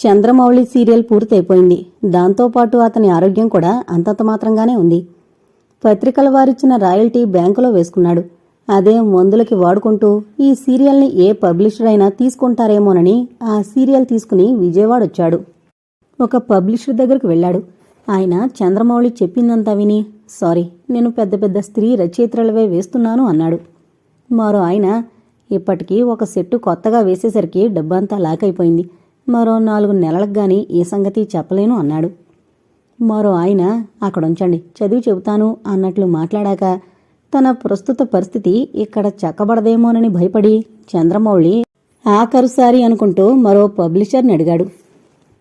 Chandramouli serial పూర్తయిపోయింది. దాంతోపాటు అతని ఆరోగ్యం కూడా అంతంత మాత్రంగానే ఉంది. పత్రికల వారిచ్చిన రాయల్టీ బ్యాంకులో వేసుకున్నాడు. అదే మందులకి వాడుకుంటూ ఈ సీరియల్ని ఏ పబ్లిషర్ అయినా తీసుకుంటారేమోనని ఆ సీరియల్ తీసుకుని విజయవాడ వచ్చాడు ఒక పబ్లిషర్ దగ్గరకు వెళ్ళాడు. ఆయన చంద్రమౌళి చెప్పిందంతా విని సారీ నేను పెద్ద పెద్ద స్త్రీ రచయిత్రలవే వేస్తున్నాను అన్నాడు. మరో ఆయన ఇప్పటికీ ఒక సెట్టు కొత్తగా వేసేసరికి డబ్బంతా లాకైపోయింది. మరో నాలుగు నెలలకు గాని ఈ సంగతి చెప్పలేను అన్నాడు. మరో ఆయన అక్కడుంచండి చదివి చెబుతాను అన్నట్లు మాట్లాడాక తన ప్రస్తుత పరిస్థితి ఇక్కడ చక్కబడదేమోనని భయపడి చంద్రమౌళి ఆఖరుసారి అనుకుంటూ మరో పబ్లిషర్ని అడిగాడు.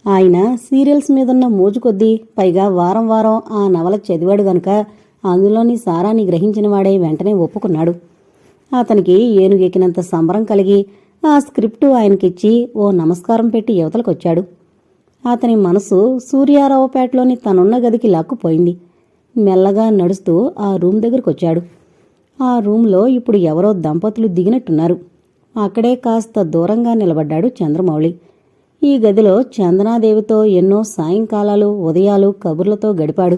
ఆయన సీరియల్స్ మీదున్న మోజు కొద్దీ పైగా వారం వారం ఆ నవల చదివాడు గనుక అందులోని సారాన్ని గ్రహించిన వాడే వెంటనే ఒప్పుకున్నాడు. అతనికి ఏనుగెక్కినంత సంబరం కలిగి ఆ స్క్రిప్టు ఆయనకిచ్చి ఓ నమస్కారం పెట్టి యువతలకొచ్చాడు. అతని మనసు సూర్యారావుపేటలోని తనున్న గదికి లాక్కుపోయింది. మెల్లగా నడుస్తూ ఆ రూమ్ దగ్గరకొచ్చాడు. ఆ రూంలో ఇప్పుడు ఎవరో దంపతులు దిగినట్టున్నారు. అక్కడే కాస్త దూరంగా నిలబడ్డాడు చంద్రమౌళి. ఈ గదిలో చందనాదేవితో ఎన్నో సాయంకాలాలు ఉదయాలు కబుర్లతో గడిపాడు.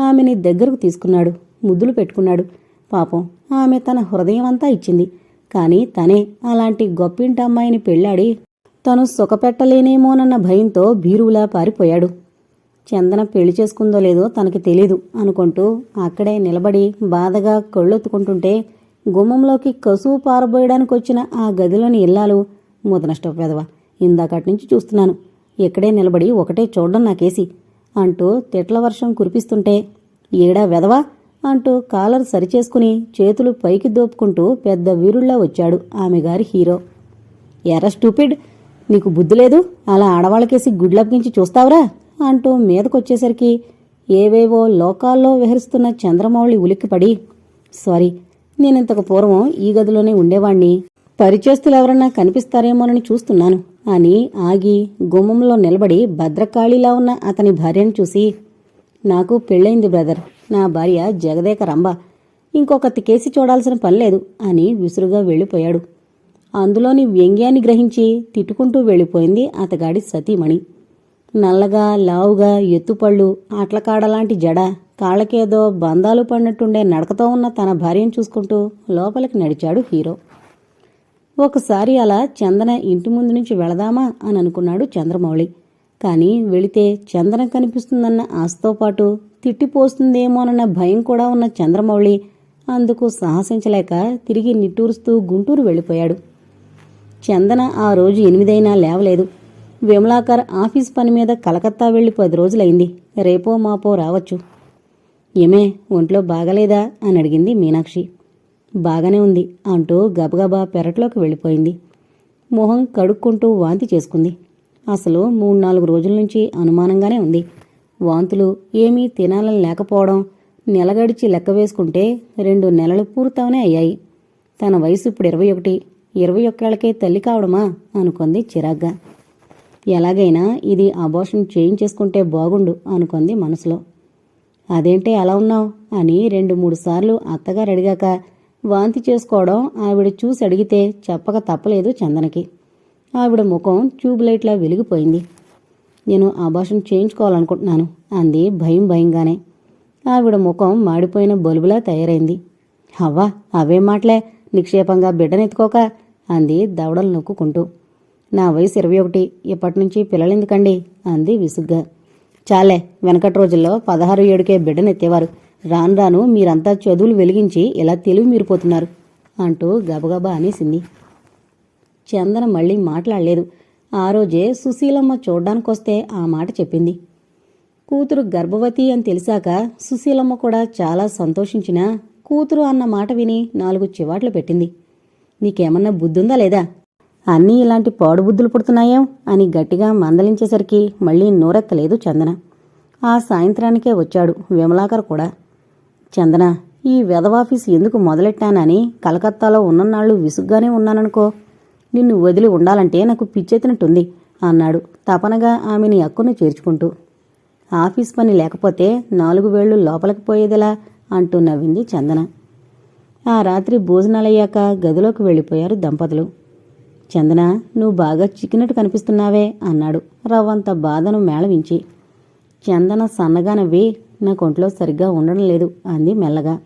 ఆమెని దగ్గరకు తీసుకున్నాడు. ముద్దులు పెట్టుకున్నాడు. పాపం ఆమె తన హృదయమంతా ఇచ్చింది. కాని తనే అలాంటి గొప్పింటి అమ్మాయిని పెళ్ళాడి తను సుఖపెట్టలేనేమోనన్న భయంతో భీరువులా పారిపోయాడు. చందన పెళ్ళి చేసుకుందో లేదో తనకి తెలీదు అనుకుంటూ అక్కడే నిలబడి బాధగా కళ్ళొత్తుకుంటుంటే గుమ్మంలోకి కసువు పారబోయడానికి వచ్చిన ఆ గదిలోని ఇల్లాలు ముదనష్టం పెదవ ఇందాకటి నుంచి చూస్తున్నాను. ఇక్కడే నిలబడి ఒకటే చూడడం నాకేసి అంటూ తిట్ల వర్షం కురిపిస్తుంటే ఏడా వెదవా? అంటూ కాలర్ సరిచేసుకుని చేతులు పైకి దోపుకుంటూ పెద్ద వీరుల్లా వచ్చాడు ఆమె గారి హీరో. ఎర్ర స్టూపిడ్ నీకు బుద్ధి లేదు? అలా ఆడవాళ్ళకేసి గుడ్లప్పగించి చూస్తావురా? అంటూ మీదకొచ్చేసరికి ఏవేవో లోకాల్లో విహరిస్తున్న చంద్రమౌళి ఉలిక్కిపడి సారీ నేనింతకు పూర్వం ఈ గదిలోనే ఉండేవాణ్ణి. పరిచేస్తులు ఎవరన్నా కనిపిస్తారేమోనని చూస్తున్నాను. అని ఆగి గుమ్మంలో నిలబడి భద్రకాళిలా ఉన్న అతని భార్యను చూసి నాకు పెళ్ళైంది బ్రదర్. నా భార్య జగదేక రంభ. ఇంకొకతి కేసి చూడాల్సిన పనిలేదు అని విసురుగా వెళ్ళిపోయాడు. అందులోని వ్యంగ్యాన్ని గ్రహించి తిట్టుకుంటూ వెళ్ళిపోయింది అతగాడి సతీమణి. నల్లగా లావుగా ఎత్తుపళ్ళు ఆట్లకాడలాంటి జడ కాళ్ళకేదో బంధాలు పడినట్టుండే నడకతో ఉన్న తన భార్యను చూసుకుంటూ లోపలికి నడిచాడు హీరో. ఒకసారి అలా చందన ఇంటి ముందు నుంచి వెళదామా అని అనుకున్నాడు చంద్రమౌళి. కానీ వెళితే చందన కనిపిస్తుందన్న ఆశతో పాటు తిట్టిపోస్తుందేమోనన్న భయం కూడా ఉన్న చంద్రమౌళి అందుకు సాహసించలేక తిరిగి నిట్టూరుస్తూ గుంటూరు వెళ్ళిపోయాడు. చందన ఆ రోజు ఎనిమిదైనా లేవలేదు. విమలాకర్ ఆఫీస్ పని మీద కలకత్తా వెళ్ళి పది రోజులైంది. రేపో మాపో రావచ్చు. ఏమే ఒంట్లో బాగలేదా? అని అడిగింది మీనాక్షి. బాగానే ఉంది అంటూ గబగబా పెరట్లోకి వెళ్ళిపోయింది. మొహం కడుక్కుంటూ వాంతి చేసుకుంది. అసలు మూడు నాలుగు రోజుల నుంచి అనుమానంగానే ఉంది. వాంతులు ఏమీ తినాలని లేకపోవడం నెలగడిచి లెక్క వేసుకుంటే రెండు నెలలు పూర్తవనే అయ్యాయి. తన వయసు ఇప్పుడు ఇరవై ఒకటి. ఇరవై ఒక్కేళ్ళకే తల్లి కావడమా? అనుకుంది చిరాగ్గా. ఎలాగైనా ఇది అబోషన్ చేయించేసుకుంటే బాగుండు అనుకుంది మనసులో. అదేంటే అలా ఉన్నావు? అని రెండు మూడు సార్లు అత్తగారు అడిగాక వాంతి చేసుకోవడం ఆవిడ చూసి అడిగితే చెప్పక తప్పలేదు చందనకి. ఆవిడ ముఖం ట్యూబ్లైట్లా వెలిగిపోయింది. నేను ఆభాషణ చేయించుకోవాలనుకుంటున్నాను. అంది భయం భయంగానే. ఆవిడ ముఖం మాడిపోయిన బలుబులా తయారైంది. అవ్వా అవే మాటలే? నిక్షేపంగా బిడ్డనెత్తుకోక? అంది దవడలు నొక్కుంటూ నా వయసు ఇరవై ఒకటి. ఇప్పటి నుంచి పిల్లలెందుకండి? అంది విసుగ్గా. చాలే వెనకటి రోజుల్లో పదహారు ఏడుకే బిడ్డనెత్తేవారు. రాను రాను మీరంతా చదువులు వెలిగించి ఇలా తెలివి మీరిపోతున్నారు అంటూ గబగబా అనేసింది. చందన మళ్ళీ మాట్లాడలేదు. ఆ రోజే సుశీలమ్మ చూడ్డానికొస్తే ఆ మాట చెప్పింది. కూతురు గర్భవతి అని తెలిసాక సుశీలమ్మ కూడా చాలా సంతోషించినా కూతురు అన్న మాట విని నాలుగు చివాట్లు పెట్టింది. నీకేమన్నా బుద్ధుందా లేదా? అన్నీ ఇలాంటి పాడుబుద్ధులు పుడుతున్నాయేం అని గట్టిగా మందలించేసరికి మళ్ళీ నోరెత్తలేదు చందన. ఆ సాయంత్రానికే వచ్చాడు విమలాకర్ కూడా. చందన ఈ వెదవాఫీస్ ఎందుకు మొదలెట్టానని కలకత్తాలో ఉన్ననాళ్ళు విసుగ్గానే ఉన్నాననుకో నిన్ను వదిలి ఉండాలంటే నాకు పిచ్చెత్తినట్టుంది అన్నాడు తపనగా ఆమెని అక్కును చేర్చుకుంటూ. ఆఫీస్ పని లేకపోతే నాలుగు వేళ్ళు లోపలికి పోయేదిలా అంటూ నవ్వింది చందన. ఆ రాత్రి భోజనాలయ్యాక గదిలోకి వెళ్ళిపోయారు దంపతులు. చందన నువ్వు బాగా చిక్కినట్టు కనిపిస్తున్నావే అన్నాడు రవ్వంత బాధను మేళవించి. చందన సన్నగా నవ్వి నా కొంట్లో సరిగ్గా ఉండడం లేదు అంది మెల్లగా.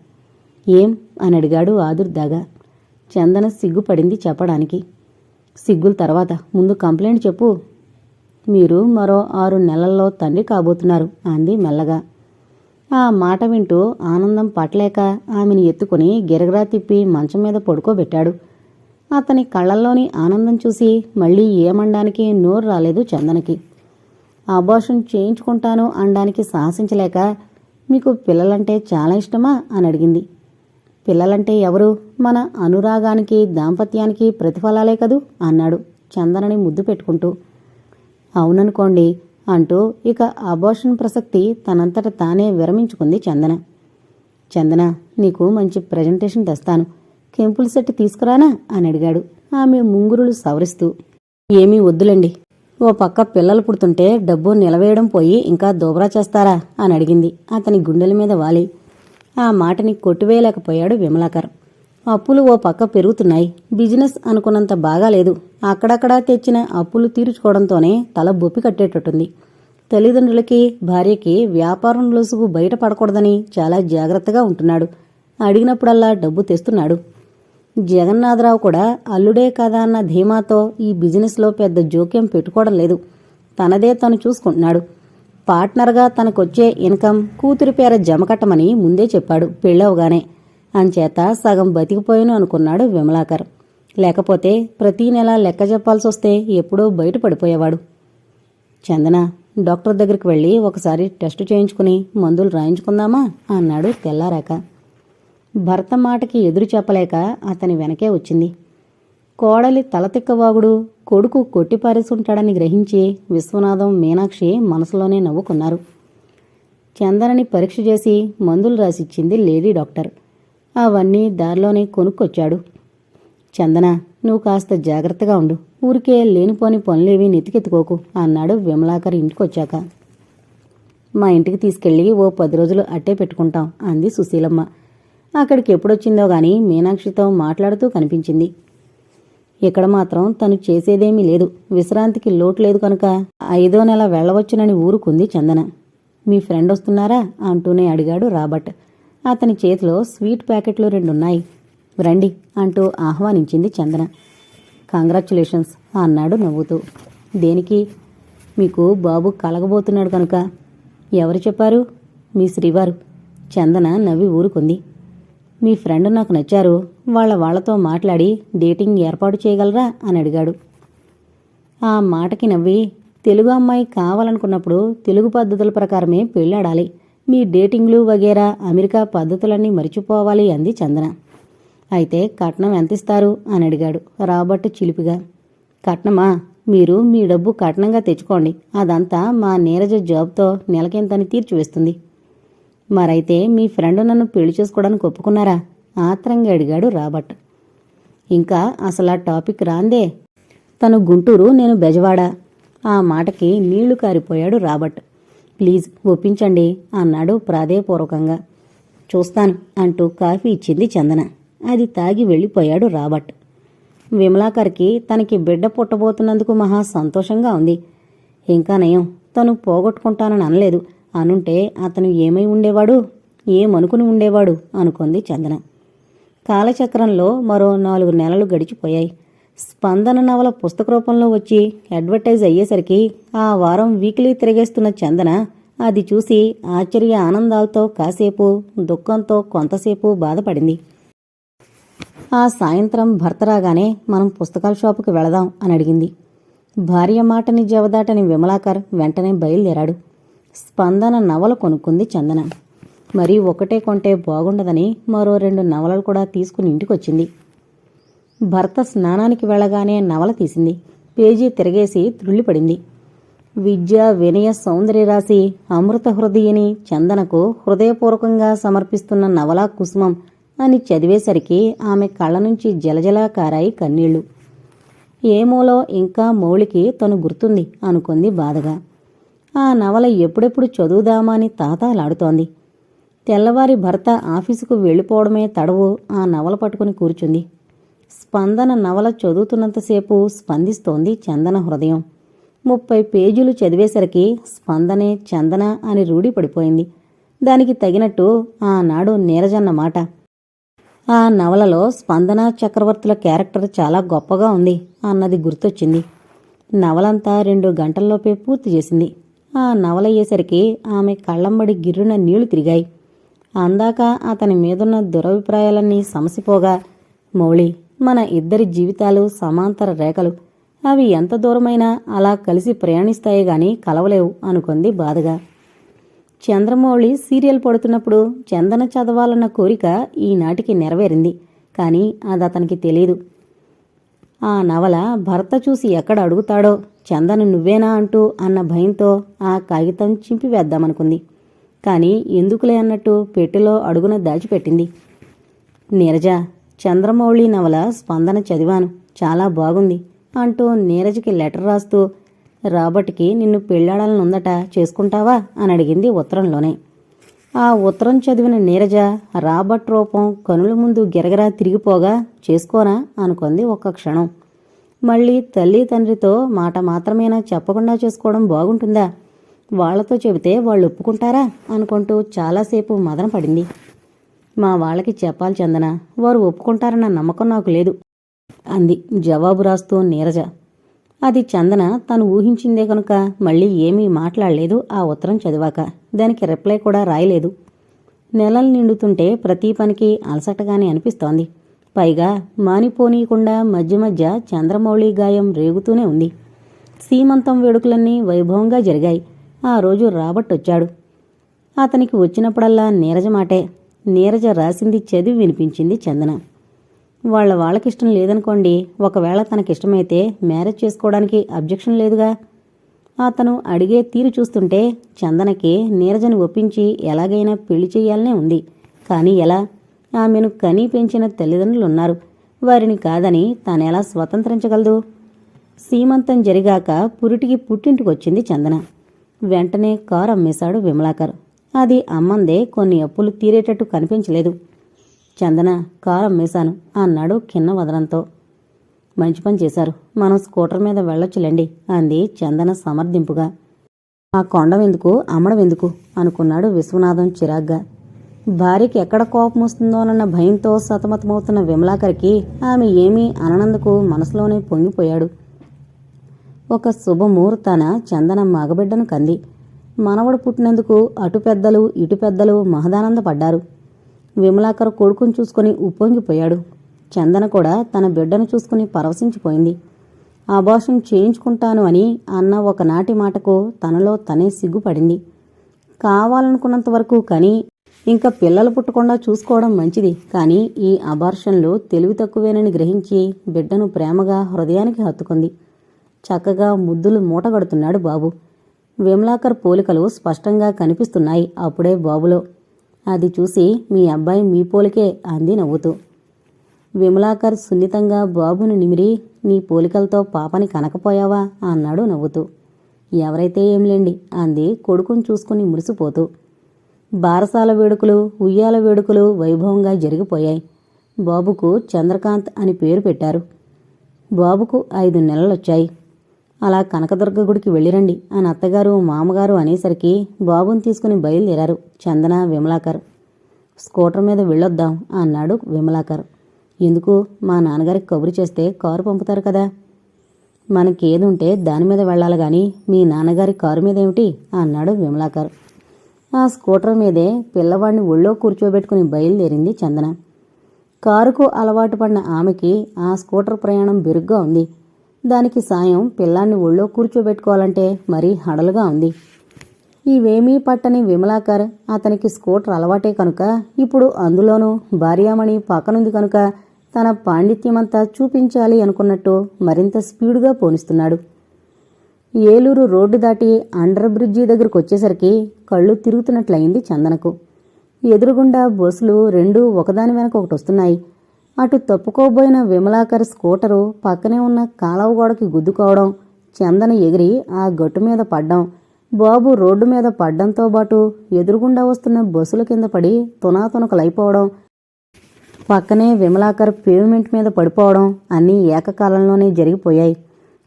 ఏం? అని అడిగాడు ఆదుర్దాగా. చందన సిగ్గుపడింది చెప్పడానికి. సిగ్గుల తర్వాత. ముందు కంప్లైంట్ చెప్పు. మీరు మరో ఆరు నెలల్లో తండ్రి కాబోతున్నారు అంది మెల్లగా. ఆ మాట వింటూ ఆనందం పట్టలేక ఆమెను ఎత్తుకుని గిరగరా తిప్పి మంచం మీద పడుకోబెట్టాడు. అతని కళ్ళల్లోని ఆనందం చూసి మళ్ళీ ఏమనడానికి నోరు రాలేదు చందనకి. అబార్షన్ చేయించుకుంటాను అనడానికి సాహసించలేక మీకు పిల్లలంటే చాలా ఇష్టమా? అని అడిగింది. పిల్లలంటే ఎవరు? మన అనురాగానికి దాంపత్యానికి ప్రతిఫలాలే కదూ? అన్నాడు చందనని ముద్దు పెట్టుకుంటూ. అవుననుకోండి అంటూ ఇక అబోషన్ ప్రసక్తి తనంతట తానే విరమించుకుంది చందన. చందన నీకు మంచి ప్రజెంటేషన్ తెస్తాను. కెంపుల్ సెట్ తీసుకురానా? అని అడిగాడు. ఆమె ముంగురులు సవరిస్తూ. ఏమీ వద్దులండి. ఓ పక్క పిల్లలు పుడుతుంటే డబ్బు నిలవేయడం పోయి ఇంకా దోబరా చేస్తారా? అని అడిగింది. అతని గుండెల మీద వాలి. ఆ మాటని కొట్టివేయలేకపోయాడు విమలాకర్. అప్పులు ఓ పక్క పెరుగుతున్నాయి. బిజినెస్ అనుకున్నంత బాగాలేదు. అక్కడక్కడా తెచ్చిన అప్పులు తీర్చుకోవడంతోనే తల బొప్పి కట్టేటట్టుంది. తల్లిదండ్రులకి భార్యకి వ్యాపారం లొసుగు బయటపడకూడదని చాలా జాగ్రత్తగా ఉంటున్నాడు. అడిగినప్పుడల్లా డబ్బు తెస్తున్నాడు. జగన్నాథరావు కూడా అల్లుడే కదా అన్న ధీమాతో ఈ బిజినెస్లో పెద్ద జోక్యం పెట్టుకోవడం లేదు. తనదే తను చూసుకుంటున్నాడు. పార్ట్నర్గా తనకొచ్చే ఇన్కమ్ కూతురి పేర జమకట్టమని ముందే చెప్పాడు. పెళ్ళవగానే అంచేత సగం బతికిపోయాను అనుకున్నాడు విమలాకర్. లేకపోతే ప్రతీ నెల లెక్క చెప్పాల్సి వస్తే ఎప్పుడో బయట పడిపోయేవాడు చందన డాక్టర్ దగ్గరికి వెళ్ళి ఒకసారి టెస్ట్ చేయించుకుని మందులు రాయించుకుందామా అన్నాడు తెల్లారాక. భర్త మాటకి ఎదురు చెప్పలేక అతని వెనకే వచ్చింది. కోడలి తలతిక్కవాగుడు కొడుకు కొట్టిపారేసుంటాడని గ్రహించి విశ్వనాథం మీనాక్షి మనసులోనే నవ్వుకున్నారు. చందనని పరీక్ష చేసి మందులు రాసిచ్చింది లేడీ డాక్టర్. అవన్నీ దారిలోనే కొనుక్కొచ్చాడు. చందన నువ్వు కాస్త జాగ్రత్తగా ఉండు. ఊరికే లేనిపోని పనులేవి నెతికెత్తుకోకు అన్నాడు విమలాకర్ ఇంటికొచ్చాక. మా ఇంటికి తీసుకెళ్ళి ఓ పది రోజులు అట్టే పెట్టుకుంటాం అంది సుశీలమ్మ. అక్కడికి ఎప్పుడొచ్చిందో గాని మీనాక్షితో మాట్లాడుతూ కనిపించింది. ఇక్కడ మాత్రం తను చేసేదేమీ లేదు. విశ్రాంతికి లోటు లేదు కనుక ఐదో నెల వెళ్ళవచ్చునని ఊరుకుంది చందన. మీ ఫ్రెండ్ వస్తున్నారా? అంటూనే అడిగాడు రాబర్ట్. అతని చేతిలో స్వీట్ ప్యాకెట్లు రెండున్నాయి. రండి అంటూ ఆహ్వానించింది చందన. కంగ్రాచులేషన్స్ అన్నాడు నవ్వుతూ. దేనికి? మీకు బాబు కలగబోతున్నాడు కనుక. ఎవరు చెప్పారు? మీ శ్రీవారు. చందన నవ్వి ఊరుకుంది. మీ ఫ్రెండ్ నాకు నచ్చారు వాళ్ళ వాళ్ళతో మాట్లాడి డేటింగ్ ఏర్పాటు చేయగలరా? అని అడిగాడు. ఆ మాటకి నవ్వి తెలుగు అమ్మాయి కావాలనుకున్నప్పుడు తెలుగు పద్ధతుల ప్రకారమే పెళ్ళాడాలి. మీ డేటింగ్లు వగేరా అమెరికా పద్ధతులన్నీ మరిచిపోవాలి అంది చందన. అయితే కట్నం ఎంత ఇస్తారు అని అడిగాడు రాబర్ట్ చిలిపిగా. కట్నమా? మీరు మీ డబ్బు కట్నంగా తెచ్చుకోండి. అదంతా మా నీరజ జాబ్తో నెలకింతని తీర్చివేస్తుంది. మరైతే మీ ఫ్రెండ్ నన్ను పెళ్ళి చేసుకోవడానికి ఒప్పుకున్నారా? ఆత్రంగా అడిగాడు రాబర్ట్. ఇంకా అసలు ఆ టాపిక్ రాందే. తను గుంటూరు నేను బెజవాడ. ఆ మాటకి నీళ్ళు కారిపోయాడు రాబర్ట్. ప్లీజ్ ఒప్పించండి అన్నాడు ప్రాధేయపూర్వకంగా. చూస్తాను అంటూ కాఫీ ఇచ్చింది చందన. అది తాగి వెళ్ళిపోయాడు రాబర్ట్. విమలాకర్కి తనకి బిడ్డ పుట్టబోతున్నందుకు మహా సంతోషంగా ఉంది. ఇంకా నయం. తను పోగొట్టుకుంటానని అనలేదు. అనుంటే అతను ఏమై ఉండేవాడు? ఏమనుకుని ఉండేవాడు? అనుకుంది చందన. కాలచక్రంలో మరో నాలుగు నెలలు గడిచిపోయాయి. స్పందన నవల పుస్తక రూపంలో వచ్చి అడ్వర్టైజ్ అయ్యేసరికి ఆ వారం వీక్లీ తిరిగేస్తున్న చందన అది చూసి ఆశ్చర్య ఆనందాలతో కాసేపు దుఃఖంతో కొంతసేపు బాధపడింది. ఆ సాయంత్రం భర్త రాగానే మనం పుస్తకాల షాపుకి వెళదాం అని అడిగింది. భార్య మాటని జవదాటని విమలాకర్ వెంటనే బయలుదేరాడు. స్పందన నవల కొనుక్కుంది చందన. మరి ఒకటే కొంటే బాగుండదని మరో రెండు నవలలు కూడా తీసుకుని ఇంటికొచ్చింది. భర్త స్నానానికి వెళ్ళగానే నవల తీసింది. పేజీ తిరగేసి త్రుళ్ళిపడింది. విద్య వినయ సౌందర్య రాశి అమృత హృదయని చందనకు హృదయపూర్వకంగా సమర్పిస్తున్న నవలా కుసుమం అని చదివేసరికి ఆమె కళ్ళ నుంచి జలజలా కారాయి కన్నీళ్ళు. ఏమోలో ఇంకా మౌళికి తను గుర్తుంది అనుకుంది బాధగా. ఆ నవల ఎప్పుడెప్పుడు చదువుదామా అని తాతాలాడుతోంది. తెల్లవారి భర్త ఆఫీసుకు వెళ్ళిపోవడమే తడవు ఆ నవల పట్టుకుని కూర్చుంది. స్పందన నవల చదువుతున్నంతసేపు స్పందిస్తోంది చందన హృదయం. ముప్పై పేజీలు చదివేసరికి స్పందనే చందన అని రూఢి పడిపోయింది దానికి తగినట్టు ఆనాడు నీరజన్న మాట. ఆ నవలలో స్పందన చక్రవర్తుల క్యారెక్టర్ చాలా గొప్పగా ఉంది అన్నది గుర్తొచ్చింది. నవలంతా రెండు గంటల్లోపే పూర్తి చేసింది. ఆ నవలయ్యేసరికి ఆమె కళ్ళంబడి గిర్రున నీళ్ళు తిరిగాయి. అందాక అతని మీదున్న దురభిప్రాయాలన్నీ సమసిపోగా మౌళి మన ఇద్దరి జీవితాలు సమాంతర రేఖలు. అవి ఎంత దూరమైనా అలా కలిసి ప్రయాణిస్తాయే గాని కలవలేవు అనుకుంది బాధగా. చంద్రమౌళి సీరియల్ పడుతున్నప్పుడు చందన చదవాలన్న కోరిక ఈనాటికి నెరవేరింది కానీ అది అతనికి తెలియదు ఆ నవల భర్త చూసి ఎక్కడ అడుగుతాడో చందన నువ్వేనా అంటూ అన్న భయంతో ఆ కాగితం చింపివేద్దామనుకుంది కానీ ఎందుకులే అన్నట్టు పెట్టెలో అడుగున దాచిపెట్టింది. నీరజ చంద్రమౌళి నవల స్పందన చదివాను. చాలా బాగుంది అంటూ నీరజకి లెటర్ రాస్తూ రాబర్ట్కి నిన్ను పెళ్ళాడాలనుందట చేసుకుంటావా? అని అడిగింది ఉత్తరంలోనే. ఆ ఉత్తరం చదివిన నీరజ రాబర్ట్ రూపం కనుల ముందు గిరగరా తిరిగిపోగా చేసుకోనా అనుకుంది ఒక్క క్షణం. మళ్ళీ తల్లి తండ్రితో మాట మాత్రమేనా చెప్పకుండా చేసుకోవడం బాగుంటుందా? వాళ్ళతో చెబితే వాళ్ళు ఒప్పుకుంటారా? అనుకుంటూ చాలాసేపు మదన పడింది. మా వాళ్ళకి చెప్పాలి చందన వారు ఒప్పుకుంటారన్న నమ్మకం నాకు లేదు అంది జవాబు రాస్తూ నీరజ. అది చందన తను ఊహించిందే కనుక మళ్ళీ ఏమీ మాట్లాడలేదు ఆ ఉత్తరం చదివాక. దానికి రిప్లై కూడా రాయలేదు. నెలలు నిండుతుంటే ప్రతి పనికి అలసటగానే అనిపిస్తోంది. పైగా మానిపోనీయకుండా మధ్య మధ్య చంద్రమౌళి గాయం రేగుతూనే ఉంది. సీమంతం వేడుకలన్నీ వైభవంగా జరిగాయి. ఆ రోజు రాబర్ట్ వచ్చాడు. అతనికి వచ్చినప్పుడల్లా నీరజ మాటే. నీరజ రాసింది చదివి వినిపించింది చందన. వాళ్ళ వాళ్ళకిష్టం లేదనుకోండి ఒకవేళ తనకిష్టమైతే మ్యారేజ్ చేసుకోవడానికి అబ్జెక్షన్ లేదుగా. అతను అడిగే తీరు చూస్తుంటే చందనకి నీరజని ఒప్పించి ఎలాగైనా పెళ్ళి చేయాలనే ఉంది. కానీ ఎలా? ఆమెను కనీ పెంచిన తల్లిదండ్రులున్నారు. వారిని కాదని తానెలా స్వతంత్రించగలదు? సీమంతం జరిగాక పురిటికి పుట్టింటికొచ్చింది చందన. వెంటనే కారు అమ్మేశాడు విమలాకర్. అది అమ్మందే కొన్ని అప్పులు తీరేటట్టు కనిపించలేదు. చందన కారు అమ్మేశాను అన్నాడు కిన్న వదనంతో. మంచి పని చేశారు. మనం స్కూటర్ మీద వెళ్ళొచ్చులేండి అంది చందన సమర్థింపుగా. ఆ కొండవెందుకు అమ్మడవెందుకు అనుకున్నాడు విశ్వనాథం చిరాగ్గా. భార్యకి ఎక్కడ కోపం వస్తుందోనన్న భయంతో సతమతమవుతున్న విమలాకరికి ఆమె ఏమీ అననందుకు మనసులోనే పొంగిపోయాడు. ఒక శుభముహూర్తాన చందన మగబిడ్డను కంది. మనవడు పుట్టినందుకు అటు పెద్దలు ఇటు పెద్దలు మహదానందపడ్డారు. విమలాకర్ కొడుకుని చూసుకుని ఉప్పొంగిపోయాడు. చందన కూడా తన బిడ్డను చూసుకుని పరవశించిపోయింది. అబార్షన్ చేయించుకుంటాను అని అన్న ఒకనాటి మాటకు తనలో తనే సిగ్గుపడింది. కావాలనుకున్నంత వరకు కానీ ఇంకా పిల్లలు పుట్టకుండా చూసుకోవడం మంచిది. కానీ ఈ అబార్షన్లు తెలివి తక్కువేనని గ్రహించి బిడ్డను ప్రేమగా హృదయానికి హత్తుకుంది. చక్కగా ముద్దులు మూటగడుతున్నాడు బాబు. విమలాకర్ పోలికలు స్పష్టంగా కనిపిస్తున్నాయి అప్పుడే బాబులో అది చూసి మీ అబ్బాయి మీ పోలికే అంది నవ్వుతూ. విమలాకర్ సున్నితంగా బాబును నిమిరి నీ పోలికలతో పాపని కనకపోయావా? అన్నాడు నవ్వుతూ. ఎవరైతే ఏంలేండి అంది కొడుకుని చూసుకుని మురిసిపోతూ. బారసాల వేడుకలు ఉయ్యాల వేడుకలు వైభవంగా జరిగిపోయాయి. బాబుకు చంద్రకాంత్ అని పేరు పెట్టారు. బాబుకు ఐదు నెలలొచ్చాయి. అలా కనకదుర్గ గుడికి వెళ్ళిరండి అని అత్తగారు మామగారు అనేసరికి బాబుని తీసుకుని బయలుదేరారు చందన విమలాకర్. స్కూటర్ మీద వెళ్ళొద్దాం అన్నాడు విమలాకర్. ఎందుకు? మా నాన్నగారికి కబురు చేస్తే కారు పంపుతారు కదా. మనకేదుంటే దాని మీద వెళ్ళాలి గాని మీ నాన్నగారి కారు మీద ఏమిటి అన్నాడు విమలాకర్. ఆ స్కూటర్ మీదే పిల్లవాడిని ఒళ్ళో కూర్చోబెట్టుకుని బయలుదేరింది చందన. కారుకు అలవాటు పడిన ఆమెకి ఆ స్కూటర్ ప్రయాణం బెరుగ్గా ఉంది. దానికి సాయం పిల్లాన్ని ఒళ్ళో కూర్చోబెట్టుకోవాలంటే మరీ హడలుగా ఉంది. ఇవేమీ పట్టని విమలాకర్ అతనికి స్కూటర్ అలవాటే కనుక ఇప్పుడు అందులోనూ భార్యామణి పక్కనుంది కనుక తన పాండిత్యమంతా చూపించాలి అనుకున్నట్టు మరింత స్పీడుగా పోనిస్తున్నాడు. ఏలూరు రోడ్డు దాటి అండర్ బ్రిడ్జి దగ్గరకు వచ్చేసరికి కళ్ళు తిరుగుతున్నట్లయింది చందనకు. ఎదురుగుండా బస్సులు రెండు ఒకదాని వెనక ఒకటి వస్తున్నాయి. అటు తప్పుకోబోయిన విమలాకర్ స్కూటరు పక్కనే ఉన్న కాలవ గోడకి గుద్దుకోవడం చందన ఎగిరి ఆ గట్టు మీద పడ్డం బాబు రోడ్డు మీద పడ్డంతో పాటు ఎదురుగుండా వస్తున్న బస్సుల కింద పడి తునాతునకలైపోవడం పక్కనే విమలాకర్ పేమెంట్ మీద పడిపోవడం అన్నీ ఏకకాలంలోనే జరిగిపోయాయి.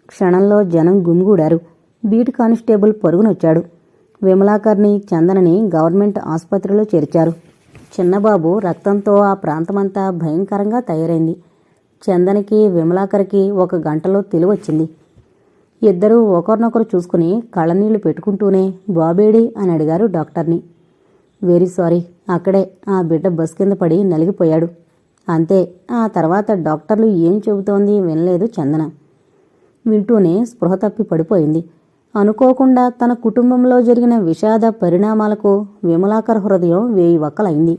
క్షణంలో జనం గుమిగూడారు. బీట్ కానిస్టేబుల్ పరుగునొచ్చాడు. విమలాకర్ని చందనని గవర్నమెంట్ ఆసుపత్రిలో చేర్చారు. చిన్నబాబు రక్తంతో ఆ ప్రాంతమంతా భయంకరంగా తయారైంది. చందనకి విమలాకరికి ఒక గంటలో తెలివచ్చింది. ఇద్దరూ ఒకరినొకరు చూసుకుని కళ్ళనీళ్ళు పెట్టుకుంటూనే బాబేడి అని అడిగారు డాక్టర్ని. వెరీ సారీ అక్కడే ఆ బిడ్డ బస్ కింద పడి నలిగిపోయాడు. అంతే ఆ తర్వాత డాక్టర్లు ఏం చెబుతోంది వినలేదు చందన వింటూనే స్పృహ తప్పి పడిపోయింది. అనుకోకుండా తన కుటుంబంలో జరిగిన విషాద పరిణామాలకు విమలాకర్ హృదయం వేయి వక్కలైంది.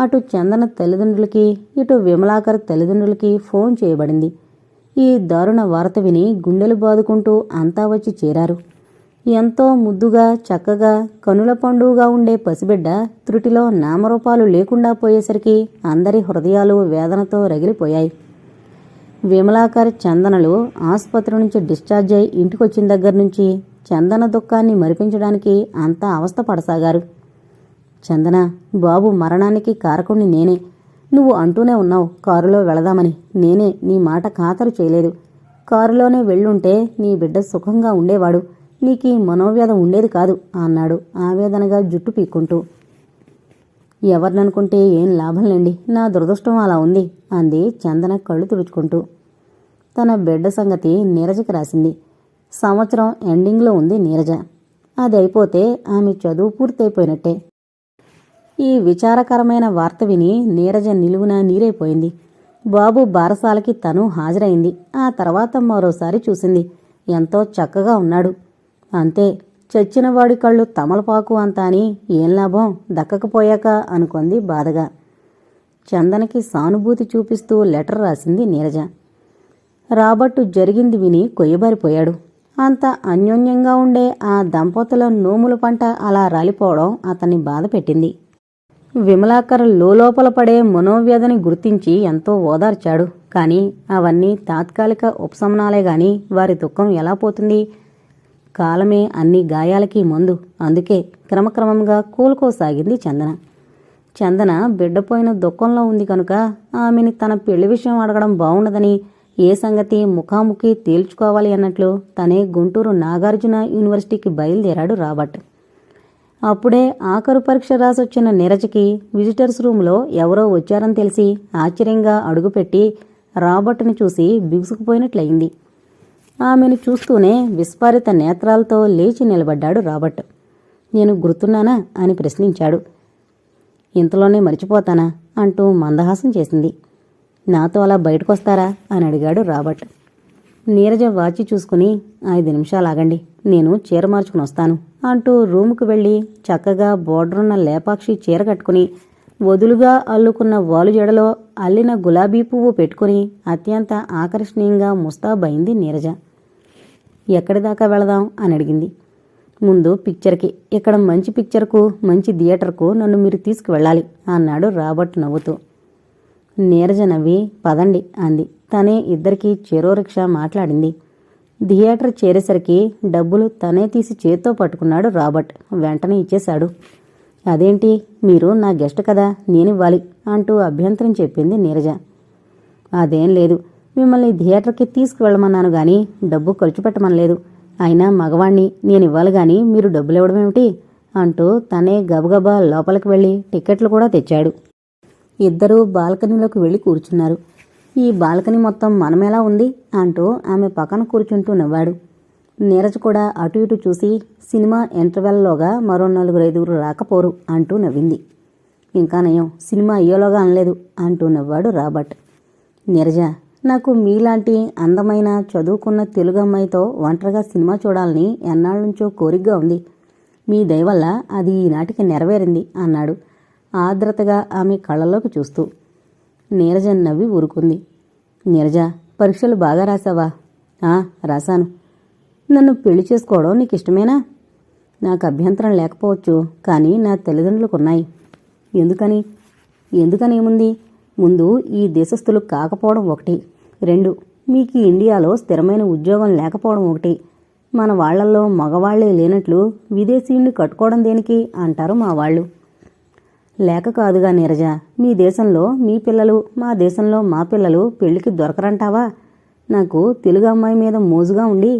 అటు చందన తల్లిదండ్రులకి ఇటు విమలాకర్ తల్లిదండ్రులకి ఫోన్ చేయబడింది. ఈ దారుణ వార్త విని గుండెలు బాదుకుంటూ అంతా వచ్చి చేరారు. ఎంతో ముద్దుగా చక్కగా కనుల పండుగగా ఉండే పసిబిడ్డ త్రుటిలో నామరూపాలు లేకుండా పోయేసరికి అందరి హృదయాలు వేదనతో రగిలిపోయాయి. విమలాకర్ చందనలు ఆసుపత్రి నుంచి డిశ్చార్జ్ అయి ఇంటికొచ్చిన దగ్గర నుంచి చందన దుఃఖాన్ని మరిపించడానికి అంతా అవస్థ పడసాగారు. చందన బాబు మరణానికి కారకుణ్ణి నేనే. నువ్వు అంటూనే ఉన్నావు కారులో వెళదామని. నేనే నీ మాట ఖాతరు చేయలేదు. కారులోనే వెళ్ళుంటే నీ బిడ్డ సుఖంగా ఉండేవాడు. నీకీ మనోవ్యధ ఉండేది కాదు అన్నాడు ఆవేదనగా జుట్టు పీక్కుంటూ. ఎవరిననుకుంటే ఏం లాభంలేండి నా దురదృష్టం అలా ఉంది అంది చందన కళ్ళు తుడుచుకుంటూ. తన బిడ్డ సంగతి నీరజకి రాసింది. సంవత్సరం ఎండింగ్లో ఉంది నీరజ. అది అయిపోతే ఆమె చదువు పూర్తయిపోయినట్టే. ఈ విచారకరమైన వార్త విని నీరజ నిలువున నీరైపోయింది. బాబు బారసాలకి తను హాజరైంది. ఆ తర్వాత మరోసారి చూసింది. ఎంతో చక్కగా ఉన్నాడు. అంతే. చచ్చినవాడి కళ్ళు తమలపాకు అంత అని ఏం లాభం? దక్కకపోయాక అనుకుంది బాధగా. చందనకి సానుభూతి చూపిస్తూ లెటర్ రాసింది నీరజ. రాబట్టు జరిగింది విని కొయ్యబారిపోయాడు. అంత అన్యోన్యంగా ఉండే ఆ దంపతుల నోముల పంట అలా రాలిపోవడం అతన్ని బాధ పెట్టింది. విమలాకర్ లోపల పడే మనోవ్యధని గుర్తించి ఎంతో ఓదార్చాడు. కానీ అవన్నీ తాత్కాలిక ఉపశమనాలే గాని వారి దుఃఖం ఎలా పోతుంది? కాలమే అన్ని గాయాలకి మందు. అందుకే క్రమక్రమంగా కోలుకోసాగింది చందన. చందన బిడ్డపోయిన దుఃఖంలో ఉంది కనుక ఆమెని తన పెళ్ళి విషయం అడగడం బావుండదని ఏ సంగతి ముఖాముఖి తేల్చుకోవాలి అన్నట్లు తనే గుంటూరు నాగార్జున యూనివర్సిటీకి బయలుదేరాడు రాబర్ట్. అప్పుడే ఆఖరు పరీక్ష రాసొచ్చిన నీరజకి విజిటర్స్ రూమ్లో ఎవరో వచ్చారని తెలిసి ఆశ్చర్యంగా అడుగుపెట్టి రాబర్ట్ని చూసి బిగుసుకుపోయినట్లయింది. ఆమెను చూస్తూనే విస్ఫారిత నేత్రాలతో లేచి నిలబడ్డాడు రాబర్ట్. నేను గుర్తున్నానా? అని ప్రశ్నించాడు. ఇంతలోనే మర్చిపోతానా? అంటూ మందహాసం చేసింది. నాతో అలా బయటకొస్తారా? అని అడిగాడు రాబర్ట్. నీరజ వాచి చూసుకుని ఐదు నిమిషాలు ఆగండి నేను చీర మార్చుకుని వస్తాను అంటూ రూముకు వెళ్ళి చక్కగా బోర్డరున్న లేపాక్షి చీర కట్టుకుని వదులుగా అల్లుకున్న వాలు జడలో అల్లిన గులాబీ పువ్వు పెట్టుకుని అత్యంత ఆకర్షణీయంగా ముస్తాబైంది నీరజ. ఎక్కడి దాకా వెళదాం? అని అడిగింది. ముందు పిక్చర్కి ఇక్కడ మంచి పిక్చర్కు మంచి థియేటర్కు నన్ను మీరు తీసుకువెళ్ళాలి అన్నాడు రాబర్ట్ నవ్వుతూ. నీరజ నవ్వి పదండి అంది. తనే ఇద్దరికీ చెరో రిక్షా మాట్లాడింది. థియేటర్ చేరేసరికి డబ్బులు తనే తీసి చేత్తో పట్టుకున్నాడు రాబర్ట్. వెంటనే ఇచ్చేశాడు. అదేంటి? మీరు నా గెస్ట్ కదా నేనివ్వాలి అంటూ అభ్యంతరం చెప్పింది నీరజ. అదేం లేదు. మిమ్మల్ని థియేటర్కి తీసుకువెళ్ళమన్నాను గాని డబ్బు ఖర్చు పెట్టమనలేదు. అయినా మగవాణ్ణి నేను ఇవ్వాలి గాని మీరు డబ్బులు ఇవ్వడమేమిటి అంటూ తనే గబగబా లోపలికి వెళ్ళి టిక్కెట్లు కూడా తెచ్చాడు. ఇద్దరూ బాల్కనీలోకి వెళ్ళి కూర్చున్నారు. ఈ బాల్కనీ మొత్తం మనమేలా ఉంది? అంటూ ఆమె పక్కన కూర్చుంటూ నవ్వాడు. నీరజ్ కూడా అటు ఇటు చూసి సినిమా ఇంటర్వెల్లోగా మరో నలుగురు ఐదుగురు రాకపోరు అంటూ నవ్వింది. ఇంకా నయం సినిమా అయ్యేలోగా అనలేదు అంటూ నవ్వాడు రాబర్ట్. నీరజ నాకు మీలాంటి అందమైన చదువుకున్న తెలుగు అమ్మాయితో ఒంటరిగా సినిమా చూడాలని ఎన్నాళ్ళ నుంచో కోరికగా ఉంది. మీ దయవల్ల అది ఈనాటికి నెరవేరింది అన్నాడు ఆర్ద్రతగా ఆమె కళ్ళలోకి చూస్తూ. నీరజ నవ్వి ఊరుకుంది. నీరజ పరీక్షలు బాగా రాసావా? ఆ రాశాను. నన్ను పెళ్ళి చేసుకోవడం నీకు ఇష్టమేనా నాకు అభ్యంతరం లేకపోవచ్చు కానీ నా తల్లిదండ్రులకున్నాయి. ఎందుకని? ఎందుకని ఏముంది? ముందు ఈ దేశస్థులు కాకపోవడం ఒకటి. రెండు మీకు ఇండియాలో స్థిరమైన ఉద్యోగం లేకపోవడం ఒకటి. మన వాళ్ళల్లో మగవాళ్ళే లేనట్లు విదేశీయుణ్ణి కట్టుకోవడం దేనికి? అంటారు మా వాళ్ళు. లేక కాదుగా నీరజ మీ దేశంలో మీ పిల్లలు మా దేశంలో మా పిల్లలు పెళ్ళికి దొరకరంటావా? నాకు తెలుగు అమ్మాయి మీద మోజుగా ఉండి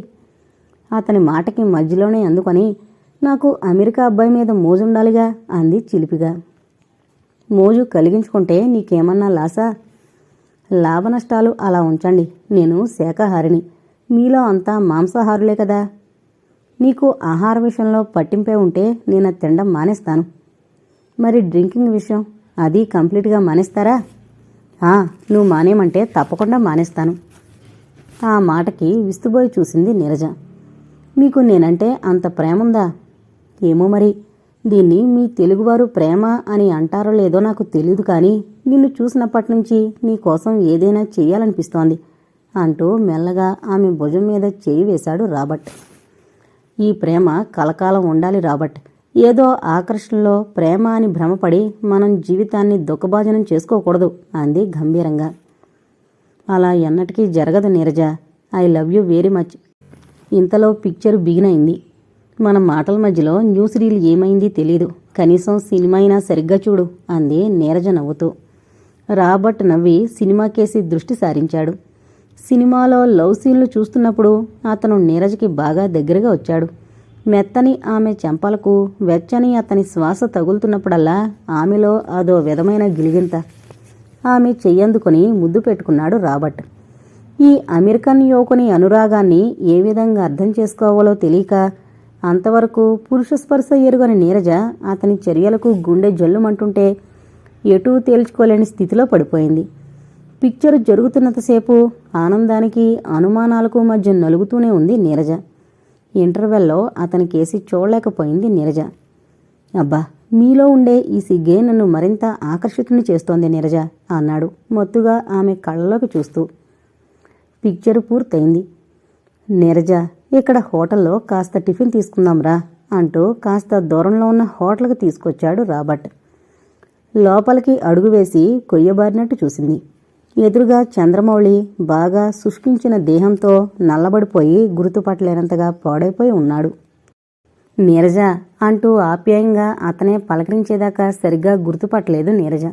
అతని మాటకి మధ్యలోనే అందుకొని నాకు అమెరికా అబ్బాయి మీద మోజుండాలిగా అంది చిలిపిగా. మోజు కలిగించుకుంటే నీకేమన్నా లాసా? లాభ నష్టాలు అలా ఉంచండి. నేను శాకాహారిని మీలో అంతా మాంసాహారులే కదా. నీకు ఆహార విషయంలో పట్టింపే ఉంటే నేను తినడం మానేస్తాను. మరి డ్రింకింగ్ విషయం అది కంప్లీట్గా మానేస్తారా? ఆ, నువ్వు మానేమంటే తప్పకుండా మానేస్తాను. ఆ మాటకి విస్తుబోయి చూసింది నీరజ. మీకు నేనంటే అంత ప్రేముందా? ఏమో మరి. దీన్ని మీ తెలుగువారు ప్రేమ అని అంటారో లేదో నాకు తెలియదు కానీ నిన్ను చూసినప్పటి నుంచి నీకోసం ఏదైనా చెయ్యాలనిపిస్తోంది అంటూ మెల్లగా ఆమె భుజం మీద చేయి వేశాడు రాబర్ట్. ఈ ప్రేమ కలకాలం ఉండాలి రాబర్ట్. ఏదో ఆకర్షణలో ప్రేమ అని భ్రమపడి మనం జీవితాన్ని దుఃఖభాజనం చేసుకోకూడదు అంది గంభీరంగా. అలా ఎన్నటికీ జరగదు Neeraja. I love you very much. ఇంతలో పిక్చర్ బిగిన్ అయింది మన మాటల మధ్యలో న్యూస్ రీల్ ఏమైంది తెలీదు. కనీసం సినిమా అయినా సరిగ్గా చూడు అంది నీరజ నవ్వుతూ. రాబర్ట్ నవ్వి సినిమాకేసి దృష్టి సారించాడు. సినిమాలో లవ్ సీన్లు చూస్తున్నప్పుడు అతను నీరజకి బాగా దగ్గరగా వచ్చాడు. మెత్తని ఆమె చెంపలకు వెచ్చని అతని శ్వాస తగులుతున్నప్పుడల్లా ఆమెలో అదో విధమైన గిలిగింత. ఆమె చెయ్యందుకొని ముద్దు పెట్టుకున్నాడు రాబర్ట్. ఈ అమెరికన్ యువకుని అనురాగాన్ని ఏ విధంగా అర్థం చేసుకోవాలో తెలియక అంతవరకు పురుష స్పర్శ ఎరుగని నీరజ అతని చర్యలకు గుండె జల్లుమంటుంటే ఎటూ తేల్చుకోలేని స్థితిలో పడిపోయింది. పిక్చర్ జరుగుతున్నంతసేపు ఆనందానికి అనుమానాలకు మధ్య నలుగుతూనే ఉంది నీరజ. ఇంటర్వెల్లో అతని కేసి చూడలేకపోయింది నీరజ. అబ్బా మీలో ఉండే ఈ సిగ్గే నన్ను మరింత ఆకర్షితుని చేస్తోంది నీరజ అన్నాడు మొత్తుగా ఆమె కళ్ళలోకి చూస్తూ. పిక్చర్ పూర్తయింది. నీరజ ఇక్కడ హోటల్లో కాస్త టిఫిన్ తీసుకుందాంరా అంటూ కాస్త దూరంలో ఉన్న హోటల్కి తీసుకొచ్చాడు రాబర్ట్. లోపలికి అడుగు వేసి కొయ్యబారినట్టు చూసింది. ఎదురుగా చంద్రమౌళి బాగా శుష్కించిన దేహంతో నల్లబడిపోయి గుర్తుపట్టలేనంతగా పాడైపోయి ఉన్నాడు. నీరజ అంటూ ఆప్యాయంగా అతనే పలకరించేదాకా సరిగ్గా గుర్తుపట్టలేదు నీరజ.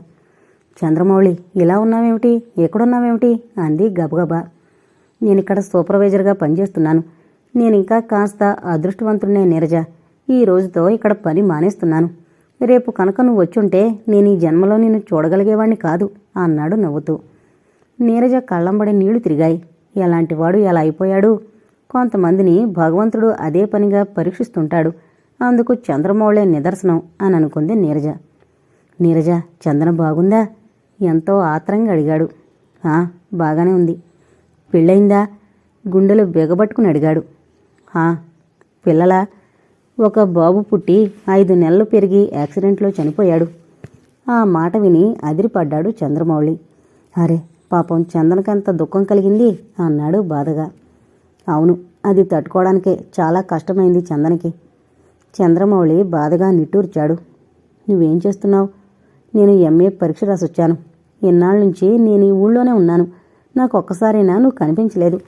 చంద్రమౌళి ఇలా ఉన్నావేమిటి? ఎక్కడున్నావేమిటి? అంది గబగబా. నేనిక్కడ సూపర్వైజర్గా పనిచేస్తున్నాను. నేనింకా కాస్త అదృష్టవంతుడినే నీరజ. ఈ రోజుతో ఇక్కడ పని మానేస్తున్నాను. రేపు కనుక నువ్వు వచ్చుంటే నేను ఈ జన్మలో నిన్ను చూడగలిగేవాణ్ణి కాదు అన్నాడు నవ్వుతూ. నీరజ కళ్ళంబడి నీళ్ళు తిరిగాయి. ఎలాంటివాడు ఎలా అయిపోయాడు? కొంతమందిని భగవంతుడు అదే పనిగా పరీక్షిస్తుంటాడు. అందుకు చంద్రమౌళే నిదర్శనం అని అనుకుంది నీరజ. నీరజ చందన బాగుందా? ఎంతో ఆత్రంగా అడిగాడు. బాగానే ఉంది. పెళ్ళయిందా? గుండెలు బిగబట్టుకుని అడిగాడు. పిల్లల ఒక బాబు పుట్టి ఐదు నెలలు పెరిగి యాక్సిడెంట్లో చనిపోయాడు. ఆ మాట విని అదిరిపడ్డాడు చంద్రమౌళి. అరే పాపం చందనకంత దుఃఖం కలిగింది అన్నాడు బాధగా. అవును అది తట్టుకోవడానికే చాలా కష్టమైంది చందనకి. చంద్రమౌళి బాధగా నిట్టూర్చాడు. నువ్వేం చేస్తున్నావు? నేను ఎంఏ పరీక్ష రాసొచ్చాను. ఇన్నాళ్ళ నుంచి నేను ఈ ఊళ్ళోనే ఉన్నాను. నాకు ఒక్కసారైనా నువ్వు కనిపించలేదు.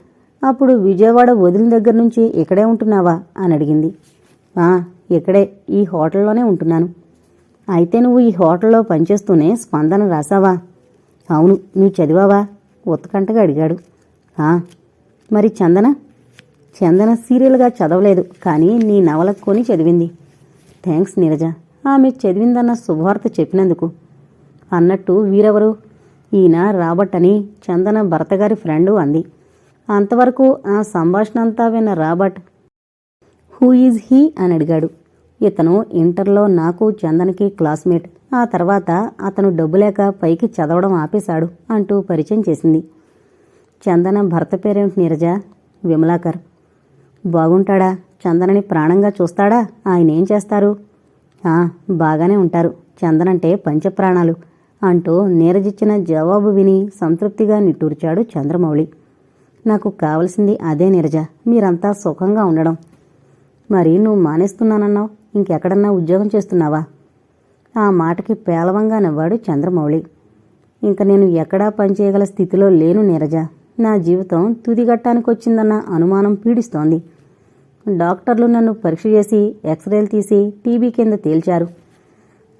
అప్పుడు విజయవాడ వదిలిన దగ్గర నుంచి ఇక్కడే ఉంటున్నావా? అని అడిగింది. ఆ ఇక్కడే ఈ హోటల్లోనే ఉంటున్నాను. అయితే నువ్వు ఈ హోటల్లో పనిచేస్తూనే స్పందన రాసావా? అవును నువ్వు చదివావా? ఉత్కంఠగా అడిగాడు. "ఆ, మరి చందన? చందన సీరియల్గా చదవలేదు కానీ నీ నవలకు కొని చదివింది. థ్యాంక్స్ నీరజ ఆమె చదివిందన్న శుభవార్త చెప్పినందుకు. అన్నట్టు వీరెవరు? ఈయన రాబర్ట్ అని చందన భర్తగారి ఫ్రెండు అంది. అంతవరకు ఆ సంభాషణ అంతా విన్న రాబర్ట్ హూ ఈజ్ హీ? అని అడిగాడు. ఇతను ఇంటర్లో నాకు చందన్కి క్లాస్మేట్. ఆ తర్వాత అతను డబ్బు లేక పైకి చదవడం ఆపేశాడు అంటూ పరిచయం చేసింది. చందన భర్త పేరేమిటి నీరజ? విమలాకర్. బాగుంటాడా? చందనని ప్రాణంగా చూస్తాడా? ఆయన ఏం చేస్తారు? ఆ బాగానే ఉంటారు. చందనంటే పంచప్రాణాలు అంటూ నీరజిచ్చిన జవాబు విని సంతృప్తిగా నిట్టూర్చాడు చంద్రమౌళి. నాకు కావలసింది అదే నీరజ. మీరంతా సుఖంగా ఉండడం. మరి నువ్వు మానేస్తున్నానన్నావు? ఇంకెక్కడన్నా ఉద్యోగం చేస్తున్నావా? ఆ మాటకి పేలవంగా నవ్వాడు చంద్రమౌళి. ఇంక నేను ఎక్కడా పనిచేయగల స్థితిలో లేను నీరజ. నా జీవితం తుదిగట్టానికి వచ్చిందన్న అనుమానం పీడిస్తోంది. డాక్టర్లు నన్ను పరీక్ష చేసి ఎక్స్రేలు తీసి టీబీ కింద తేల్చారు.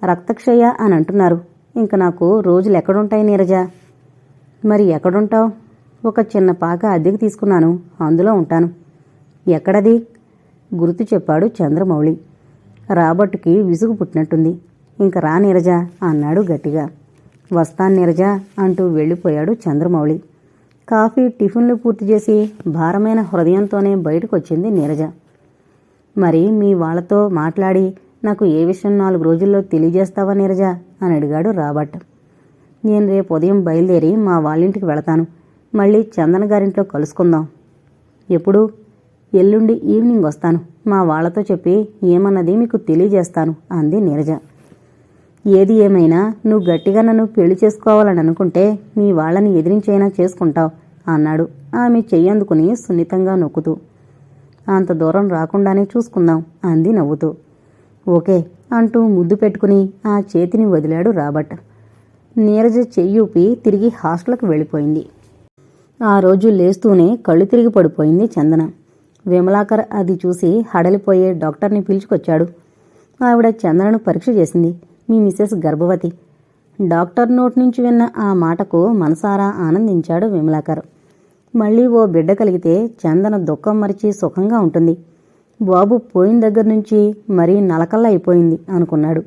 రక్తక్షయ అని అంటున్నారు. ఇంక నాకు రోజులు ఎక్కడుంటాయి నీరజ? మరి ఎక్కడుంటావు? ఒక చిన్న పాక అద్దెకి తీసుకున్నాను. అందులో ఉంటాను. ఎక్కడది? గుర్తు చెప్పాడు చంద్రమౌళి. రాబట్టుకి విసుగు పుట్టినట్టుంది. ఇంక రా నీరజ అన్నాడు గట్టిగా. వస్తాను నీరజ అంటూ వెళ్ళిపోయాడు చంద్రమౌళి. కాఫీ టిఫిన్లు పూర్తి చేసి భారమైన హృదయంతోనే బయటకొచ్చింది నీరజ. మరి మీ వాళ్ళతో మాట్లాడి నాకు ఏ విషయం నాలుగు రోజుల్లో తెలియజేస్తావా నీరజ? అని అడిగాడు రాబర్ట్. నేను రేపు ఉదయం బయలుదేరి మా వాళ్ళింటికి వెళతాను. మళ్ళీ చందన గారింట్లో కలుసుకుందాం. ఎప్పుడు? ఎల్లుండి ఈవినింగ్ వస్తాను. మా వాళ్ళతో చెప్పి ఏమన్నది మీకు తెలియజేస్తాను అంది నీరజ. ఏది ఏమైనా నువ్వు గట్టిగా నన్ను పెళ్ళి చేసుకోవాలని అనుకుంటే మీ వాళ్ళని ఎదిరించైనా చేసుకుంటావు అన్నాడు. ఆమె చెయ్యందుకుని సున్నితంగా నొక్కుతూ. అంత దూరం రాకుండానే చూసుకుందాం అంది నవ్వుతూ. ఓకే అంటూ ముద్దు పెట్టుకుని ఆ చేతిని వదిలాడు రాబర్ట్. నీరజ చెయ్యూపి తిరిగి హాస్టల్కి వెళ్ళిపోయింది. ఆ రోజు లేస్తూనే కళ్ళు తిరిగి పడిపోయింది చందన. విమలాకర్ అది చూసి హడలిపోయే డాక్టర్ని పిలుచుకొచ్చాడు. ఆవిడ చందనను పరీక్ష చేసింది. మీ మిసెస్ గర్భవతి. డాక్టర్ నోటి నుంచి విన్న ఆ మాటకు మనసారా ఆనందించాడు విమలాకర్. మళ్ళీ ఓ బిడ్డ కలిగితే చందన దుఃఖం మరిచి సుఖంగా ఉంటుంది. బాబు పోయిన దగ్గర నుంచి మరీ నలకల్లా అయిపోయింది అనుకున్నాడు.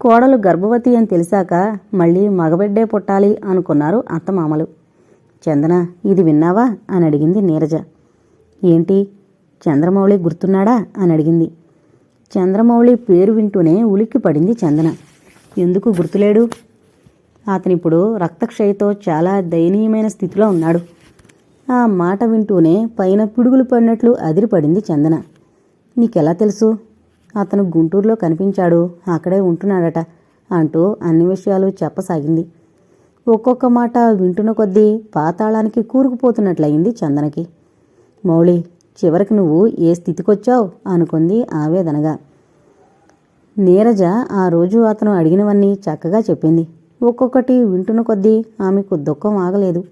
కోడలు గర్భవతి అని తెలిసాక మళ్ళీ మగబిడ్డే పుట్టాలి అనుకున్నారు అత్తమామలు. చందన ఇది విన్నావా? అని అడిగింది నీరజ. ఏంటి? చంద్రమౌళి గుర్తున్నాడా? అని అడిగింది. చంద్రమౌళి పేరు వింటూనే ఉలిక్కి పడింది చందన. ఎందుకు గుర్తులేడు? అతనిప్పుడు రక్తక్షయతో చాలా దయనీయమైన స్థితిలో ఉన్నాడు. ఆ మాట వింటూనే పైన పిడుగులు పడినట్లు అదిరిపడింది చందన. నీకెలా తెలుసు? అతను గుంటూరులో కనిపించాడు. అక్కడే ఉంటున్నాడట అంటూ అన్ని విషయాలు చెప్పసాగింది. ఒక్కొక్క మాట వింటున్న కొద్దీ పాతాళానికి కూరుకుపోతున్నట్లయింది చందనకి. మౌళి చివరికి నువ్వు ఏ స్థితికొచ్చావు? అనుకుంది ఆవేదనగా. నీరజ ఆ రోజు అతను అడిగినవన్నీ చక్కగా చెప్పింది. ఒక్కొక్కటి వింటున్న కొద్దీ ఆమెకు దుఃఖం ఆగలేదు.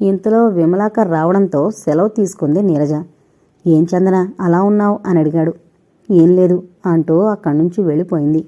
ఇంతలో విమలాకర్ రావడంతో సెలవు తీసుకుంది నీరజ. ఏం చందన అలా ఉన్నావు? అని అడిగాడు. ఏం లేదు అంటూ అక్కడి నుంచి వెళ్ళిపోయింది.